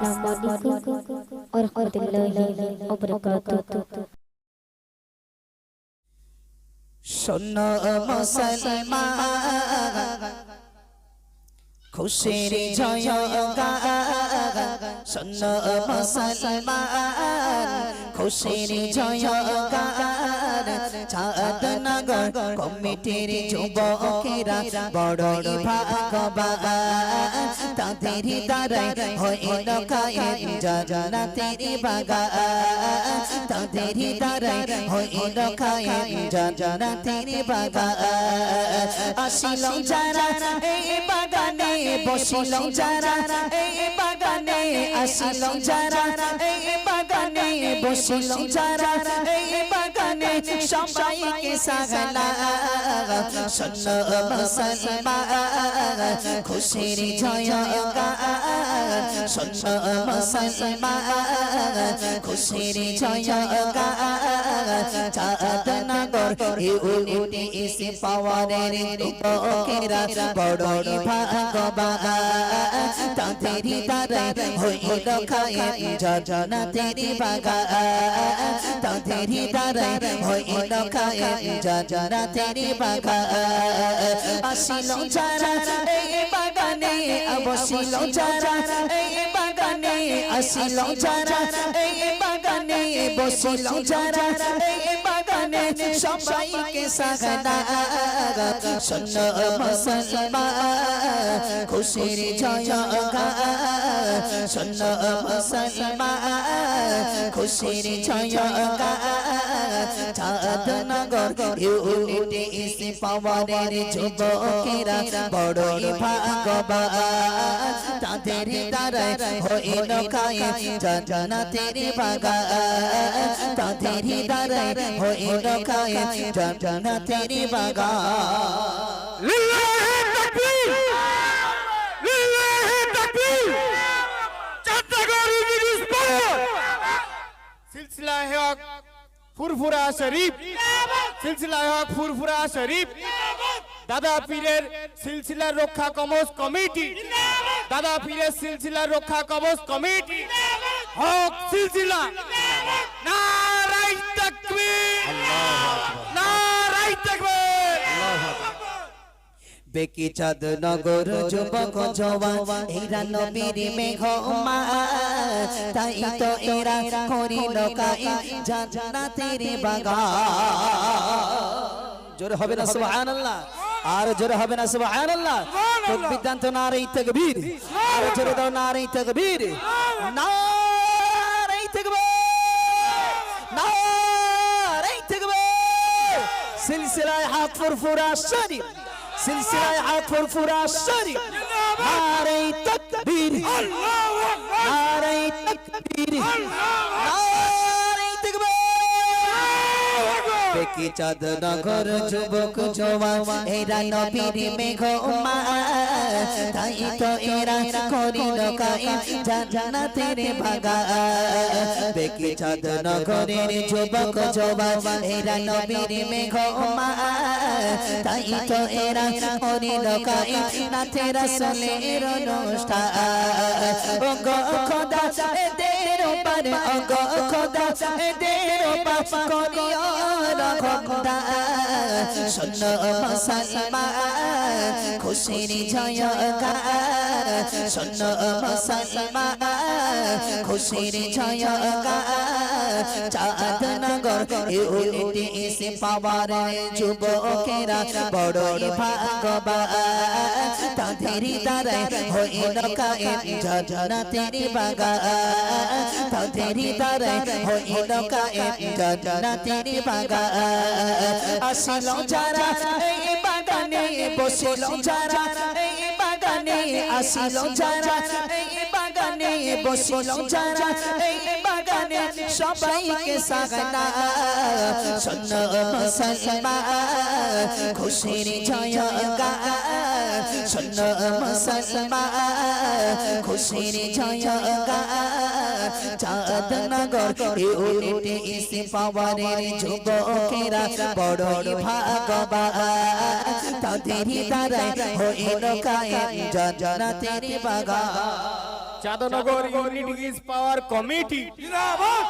السلام عليكم ورحمة الله وبركاته শোনো মুসলমান খুশির জয় শোনো মুসলমান খুশির জয় গান চাঁদনগর কমিটির যুবকেরা বড়ই ভাগবান তাদের দ্বারাই হইল কায়েম জান্নাতের বাগান। তাদের দ্বারাই হইল কায়েম জান্নাতের বাগান। আসিল যারা এই বাগানে, বসিল যারা এই বাগানে। আসিল যারা এই বাগানে, বসিল যারা এই বাগানে সবাইকে সাগলা শোন মুসলমান খুশির জয় গান শোন খুশির জয় গান চাঁদনগর। ইউনিটি এসে পাওয়ারের লোকেরা বড়ই ভাগবান তাদের দ্বারাই হইল খায় জানাতের বাগান। তাদের দ্বারাই হইল খায় জানাতের বাগান। আসিল যারা এই বাগানে বাগানে। বসিল যারা এই বাগানে সবাইকে সাগনা শোন মুসলমান। খুশির জয় গান শোন মুসলমান খুশির জয় গান চাঁদনগর ইউনিটি ইসে পাওয়ারের যুবকেরা বড়ই ভাগবান তাদের দ্বারাই হইল কায়ে জান্নাতের বাগান তাদের দ্বারাই হইল কায়ে জান্নাতের বাগান লিল্লাহি তাকবীর পাওয়ার সিলসিলা হক ফুরফুরা শরীফ সিলসিলা হক ফুরফুরা শরীফ দাদা পীরের সিলসিলা রক্ষা কমস কমিটি দাদা পীরের সিলসিলা রক্ষা কমস কমিটি হক সিলসিলা নারাই তাকবীর নারাই তাকবীর বেকি চাঁদ নগর যুবক জওয়ান এরা নবীর মেঘমা তাই তো এরা করিল কাই জান্নাতের বাগান। জোরে হবে না, সুবহানাল্লাহ। আর জোরে হবে না, সুবহানাল্লাহ। তকবীর তো নারী তাকবীর। আর জোরে দাও নারী তাকবীর। নারী তাকবীর। নারী তাকবীর। সিলসিলায় হাত ফুরফুরা শরীফ সিলসিলায় হাত ফুরফুরা শরীফ। নারী তাকবীর। নারী তাকবীর। নারী দেখি চাঁদ নগর যুবক জওয়ান এরা নবীর মেঘ মা তাই তো এরা করিল কায়ে জান্নাতের বাগান দেখি চাঁদ নগরের যুবক জওয়ান এরা নবীর মেঘ মা তাই তো এরা করিল কায়ে নাথে রাসূলের অনুষ্ঠান ও গো খোদা এদের পারে ও গো খোদা এদের পাপ করিও খোদা শোন মুসলমান খুশির জয় গান শোন মুসলমান খুশির জয় গান চাঁদনগর ইউনিটি এসে পাওয়ার যুবকেরা বড়ই ভাগবান তাদের দ্বারাই হইল কায়েম জান্নাতের বাগান। তাদের দ্বারাই হইল কায়েম জান্নাতের বাগান। আসিল যারা এই বাগানে, বসিল যারা এই বাগানে, আসিল যারা এই বাগানে বসিল যারা, এই বাগানে সবাইকে সাগনা। শোন মুসলমান, খুশির জয় গান শোন খুশির জয় চাঁদনগর, ইউনিটি ইসে পাওয়ারের যুবকেরা বড়ই ভাগবান তাদের দ্বারাই হইল কায়েম জান্নাতের বাগান। Chandnagar unities power committee. জিন্দাবাদ।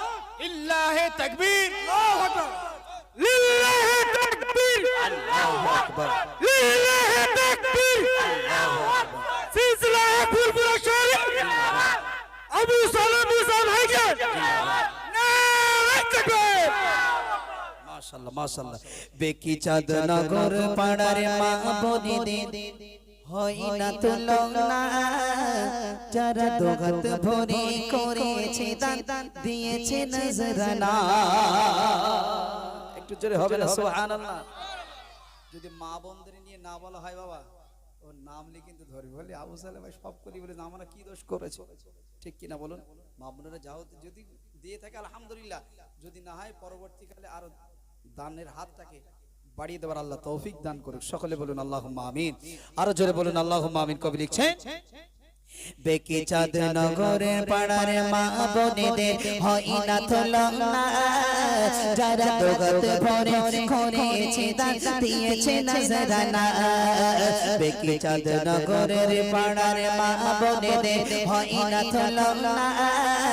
ইল্লাহে তাকবীর। আল্লাহু আকবার। লিল্লাহে তাকবীর। লিল্লাহে তাকবীর। সিলসিলায়ে ফুরফুরা শরীফ আবু সালাম মুসা ভাইকে নারায়ে তাকবীর মাশাআল্লাহ মাশাআল্লাহ। বেকি চাঁদ নগর পাড়ার মা বনে দে হয় না তুলনা যারা দোঘাত ভরে করেছে দান দিয়েছে নজরানা। একটু জোরে হবে না সুবহানাল্লাহ। যদি মা বন্ধুরে নিয়ে না বলা হয় বাবা ওর নাম নিয়ে কিন্তু ধরবি। বলে আবু সালে ভাই সব করি বলে আমরা কি দোষ করেছে? ঠিক কিনা বলুন? মা বোনেরা যাও যদি দিয়ে থাকে আলহামদুলিল্লাহ। যদি না হয় পরবর্তীকালে আরও দানের হাতটাকে বাড়িয়ে দেওয়ার আল্লাহ তৌফিক দান করুক। সকলে বলুন আল্লাহ আমিন। আরও জোরে বলুন আল্লাহ আমিন। কবি লিখছেন, বেকি চাঁদ নগরে পাড়ার মা বনেদের হয় না যারা ভরে দিয়েছে নজরানা। বেকি চাঁদ মা হয় না তুলনা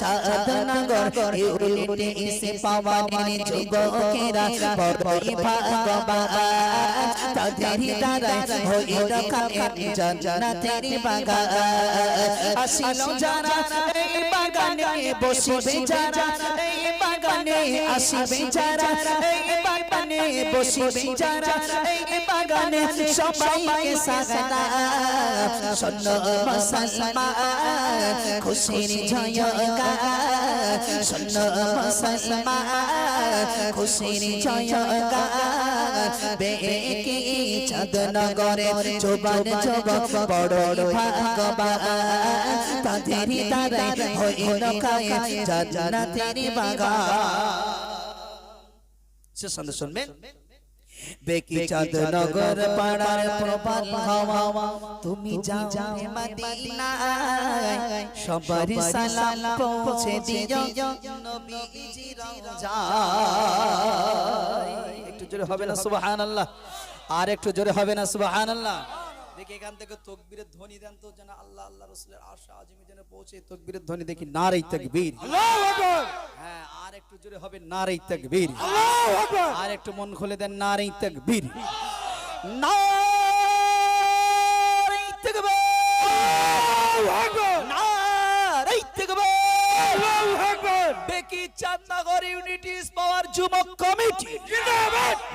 চাঁদ নগর ইউনিটে এসে পাওয়ানের যুবকেরা বড়ই ভাগবান তাদের দ্বারা হইল খালি জান্নাতের বাগান আসিল যারা এই বাগানে বসিবে যারা এই বাগানে আসিবে যারা এই বাগানে বসিবে যারা এই বাগানে সবাইকে সাগনা শোনো মুসলমান খুশির জয়গা শোনো মুসলমান খুশির জয়গা বেকি চাঁদ নগরে জোবান যুবক বড় ভাগবান তাদের দ্বারা হইল খায় জান্নাতের বাগান। সে সন্দেশ শুনবেন? বেকি চাঁদ নগর পাড়ার প্রবাল হাওয়া। তুমি যাও মদিনায়। সবার সালাম পৌঁছে দিও। নবীজির রওজায় একটু জোরে হবে না সুবহানাল্লাহ। আর একটু জোরে হবে না সুবহানাল্লাহ। দেখি এখান থেকে তকবীরের ধ্বনি দেন তো যেন আল্লাহ আল্লাহ রসুলের আশা আজিমি যেন পৌঁছে। তকবীরের ধ্বনি দেখি নারী তকবীর। হ্যাঁ আর একটু জোরে হবে নারী তকবীর। আর একটু মন খুলে দেন নারী তকবীর। নারী তকবীর। নারী তকবীর। বেকি চাঁদনগর ইউনিটিস পাওয়ার যুবক কমিটি।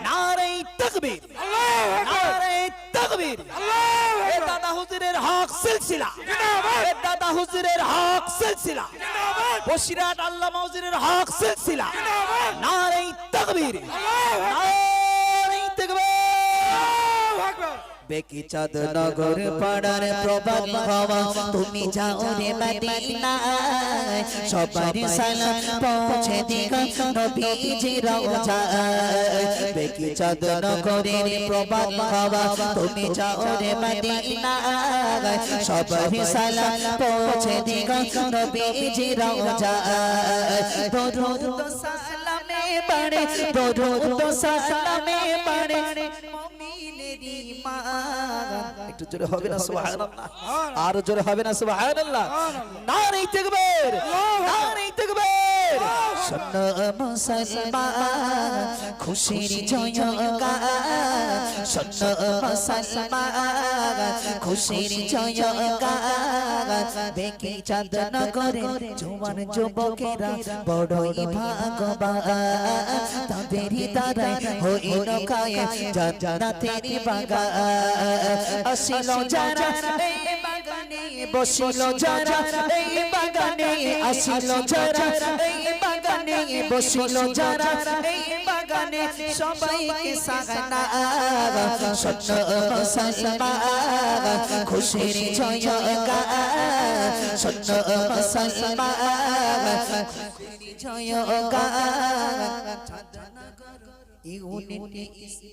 নারী তকবীর। নারী তকবীর আল্লাহু এ দাদা হুজুরের হক সিলসিলা। জিন্দাবাদ। এ দাদা হুজুরের হক সিলসিলা। বসিরাট হক নারী তকবীর। আল্লাহু নারী বেকি চাঁদ নগর পাড়ার প্রবাদ ভাবা তুমি যাও রে মদিনায় সবার সালাম পৌঁছে দিগা নবীজি রওজায় বেকি চাঁদ নগরের প্রবাদ ভাবা তুমি যাও রে মদিনায় সবার সালাম পৌঁছে দিগা নবীজি রওজায় দরুদ সালামে পড়ে দরুদ সালামে পড়ে একটু জোরে হবে না সুবহানাল্লাহ। আর জোরে হবে না সুবহানাল্লাহ। নারী তাকবীর মুসলমান খুশির জয়গা শোনো মুসলমান খুশির জয়গা দেখে চাঁদ নগরে জোয়ান যুবকেরা, বড়ই ভাগবান তাদের দ্বারা হইল কায়ে, জান্নাতের বাগান। আসিল যারা বসিল যারা, এই বাগানে আসিল যারা, এই বাগানে বসিল যারা, এই বাগানে গানে সবাইকে সাগানা শোনো মুসলমান, খুশির জয় গান শোনো মুসলমান, খুশির জয় গান ইউনিটি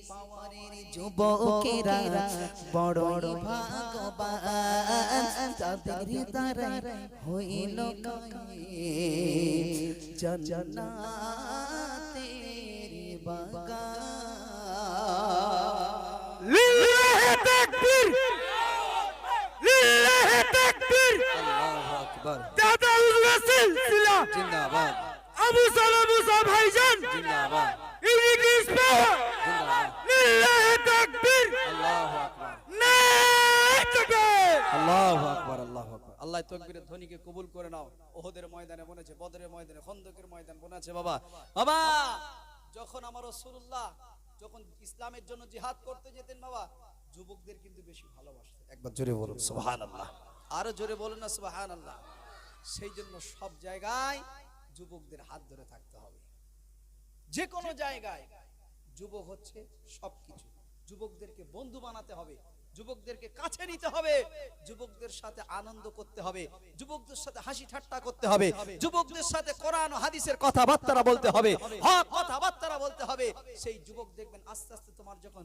পাওয়ারের যুবকেরা বড় ভাগবান তাদের দ্বারা হইল জান্নাতের বাগান। লিল্লাহে তাকবীর। লিল্লাহে তাকবীর। আল্লাহু আকবার। দাদা উল্লাসিল জিন্দাবাদ। আবু সালাম মুসা ভাইজান জিন্দাবাদ ইউনিটি ইজ পাওয়ার জিন্দাবাদ লিল্লাহে তাকবীর আরও জোরে বলুন সেই জন্য সব জায়গায় যুবকদের হাত ধরে থাকতে হবে। যে কোনো জায়গায়। যুবক হচ্ছে সবকিছু। যুবকদেরকে বন্ধু বানাতে হবে, যুবকদেরকে কাছে নিতে হবে, যুবকদের সাথে আনন্দ করতে হবে, যুবকদের সাথে হাসি ঠাট্টা করতে হবে, যুবকদের সাথে কোরআন হাদিসের কথাবার্তা বলতে হবে, হক কথাবার্তা বলতে হবে। সেই যুবক দেখবেন আস্তে আস্তে তোমার যখন